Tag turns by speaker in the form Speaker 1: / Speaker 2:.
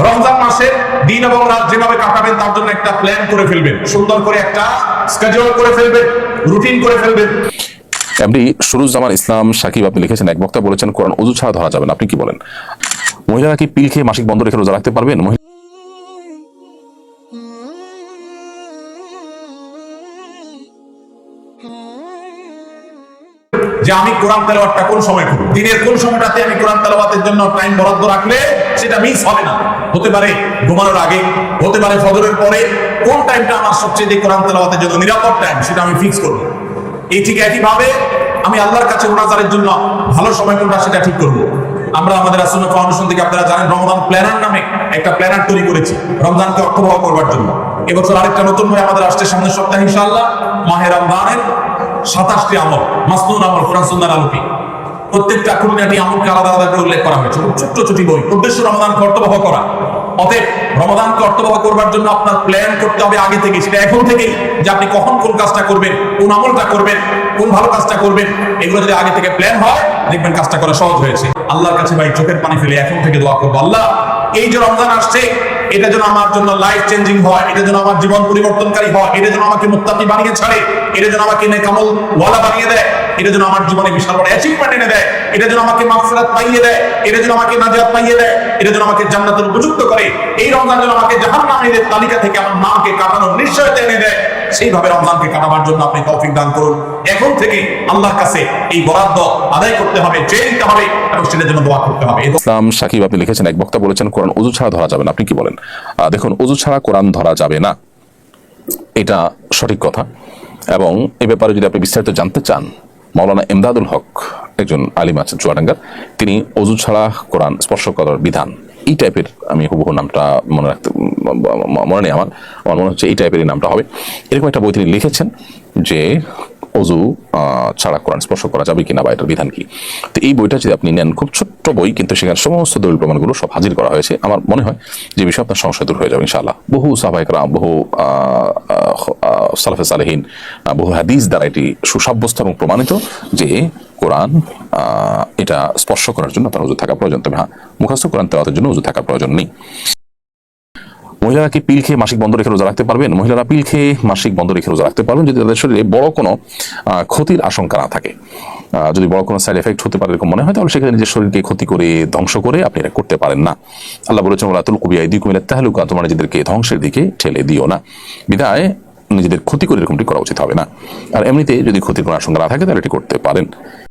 Speaker 1: রমজান মাসের দিন এবং রাত যেভাবে কাটাবেন তার জন্য একটা প্ল্যান করে ফেলবেন সুন্দর করে একটা স্কেডিউল করে ফেলবেন রুটিন করে ফেলবেন
Speaker 2: এমডি সুরুজ্জামান ইসলাম সাকিব আপনি লিখেছেন এক বক্তা বলেছেন কোরআন অজু ছাড়া ধরা যাবে না আপনি কি বলেন মহিলারা কি পিল খেয়ে মাসিক বন্ধ রেখে রোজা রাখতে পারবেন মহিলা
Speaker 1: যে আমি কোরআন তেলাওয়াতটা কোন সময় করব? দিনের কোন সময়টাতে আমি কোরআন তেলাওয়াতের জন্য টাইম বরাদ্দ রাখলে সেটা মিস হবে না। হতে পারে ঘুমানোর আগে, হতে পারে ফজরের পরে। কোন টাইমটা আমার সবচেয়ে কোরআন তেলাওয়াতের জন্য নিরাপদ টাইম সেটা আমি ফিক্স করব। এই ঠিক একইভাবে আমি আল্লাহর কাছে মোনাজারের জন্য ভালো সময় কোনটা সেটা ঠিক করব। আমরা আমাদের আসন্ন ফাউন্ডেশন থেকে আপনারা জানেন, রমজান প্ল্যানার নামে একটা প্ল্যানার তৈরি করেছি, রমজানকে অর্থবহ করবার জন্য। এবছর আরেকটা নতুন ভাবে আমাদের আসছে সামনের সপ্তাহে ইনশাআল্লাহ, মাহে রমজানের সাতাশটি আমল, মাসনুন আমল, কোরআন, সুন্নাহর আলোকে। প্রত্যেকটা খুঁটিনাটি আমলকে আলাদা আলাদা করে উল্লেখ করা হয়েছে। খুব ছোট্ট ছোটি বই। উদ্দেশ্য রমাদানকে অর্থবহ করা। অতএব রমাদানকে অর্থবহ করবার জন্য আপনার প্ল্যান করতে হবে আগে থেকে সেটা এখন থেকেই, যে আপনি কখন কোন কাজটা করবেন, কোন আমলটা করবেন, কোন ভালো কাজটা করবেন, এগুলো যদি আগে থেকে প্ল্যান হয়, দেখবেন কাজটা করা সহজ হয়েছে। আল্লাহর কাছে ভাই চোখের পানি ফেলে এখন থেকে দোয়া করব। আল্লাহ, এই যে রমজান আসছে এটা যেন আমার জন্য লাইফ চেঞ্জিং হয়, এটা যেন আমার জীবন পরিবর্তনকারী হয়, এটা যেন আমাকে মুক্তি বানিয়ে ছাড়ে, এটা যেন আমাকে নেকামল ওয়ালা বানিয়ে দেয়, এটা যেন আমার জীবনে বিশাল বড় অ্যাচিভমেন্ট এনে দেয়, এটা যেন আমাকে মাফরাত পাইয়ে দেয়, এটা যেন আমাকে নাজাত পাইয়ে দেয়, এটা যেন আমাকে জান্নাতের উপযুক্ত করে, এই রমজান যেন আমাকে জাহান্নামীদের তালিকা থেকে আমার নামকে কাটানোর নিশ্চয়তা এনে দেয়। সেইভাবে রমজানকে কাটাবার জন্য আপনি তৌফিক দান করুন। এখন থেকে আল্লাহর কাছে এই বরাদ্দ আদায় করতে হবে চেয়ে নিতে হবে এবং সেটার জন্য দোয়া করতে হবে।
Speaker 2: ইসলাম সাকিব, আপনি লিখেছেন, এক বক্তা বলেছেন, কোরআন অজু ছাড়া ধরা যাবে না। আপনি কি বলেন? দেখুন অজু ছাড়া কোরআন ধরা যাবে না। এটা সঠিক কথা। এবং এ ব্যাপারে যদি আপনি বিস্তারিত জানতে চান, মাওলানা এমদাদুল হক একজন আলিম আছেন চুয়াডাঙ্গার। তিনি অজু ছাড়া কোরআন স্পর্শ করার বিধান। এই টাইপের আমি হুবহু নামটা মনে রাখতে মনে নেই আমার। আমার মনে হচ্ছে এই টাইপের নামটা হবে। এরকম একটা বই তিনি লিখেছেন যে অজু ছাড়া কোরআন স্পর্শ করা যাবে কিনা বা এটার বিধান কি? তো এই বইটা যদি আপনি নেন, খুব ছোট্ট বই, কিন্তু সেখানে সমস্ত দলিল প্রমাণগুলো সব হাজির করা হয়েছে। আমার মনে হয় যে বিষয়ে আপনার সংশয় দূর হয়ে যাবে, ইনশাআল্লাহ। বহু সাহাবাহিকরা বহু সালাফে সালেহীন বহু হাদিস দ্বারা এটি সুসাব্যস্ত এবং প্রমাণিত যে কোরআন এটা স্পর্শ করার জন্য আপনার উজু থাকা প্রয়োজন। তবে হ্যাঁ মুখস্থ কোরআন তেলাওয়াতের জন্য উজু থাকা প্রয়োজন নেই। মহিলারা কি পিল খেয়ে মাসিক বন্ধ রেখে রোজা রাখতে পারবেন? মহিলারা পিল খেয়ে মাসিক বন্ধ রেখে রোজা রাখতে পারবেন যদি তাদের শরীরে বড় কোনো ক্ষতির আশঙ্কা না থাকে। যদি বড় কোনো সাইড এফেক্ট হতে পারে এরকম মনে হয়, তাহলে সেখানে নিজের শরীরকে ক্ষতি করে, ধ্বংস করে আপনি এটা করতে পারেন না। আল্লাহ বলেছেন ওলা তুল কুবিয়া ইদি কুমিল্লা তাহলুকা তোমার নিজেদেরকে ধ্বংসের দিকে ঠেলে দিও না। বিদায়, নিজেদের ক্ষতি করে এরকমটি করা উচিত হবে না। আর এমনিতে যদি ক্ষতির কোনো আশঙ্কা না থাকে, তাহলে এটি করতে পারেন।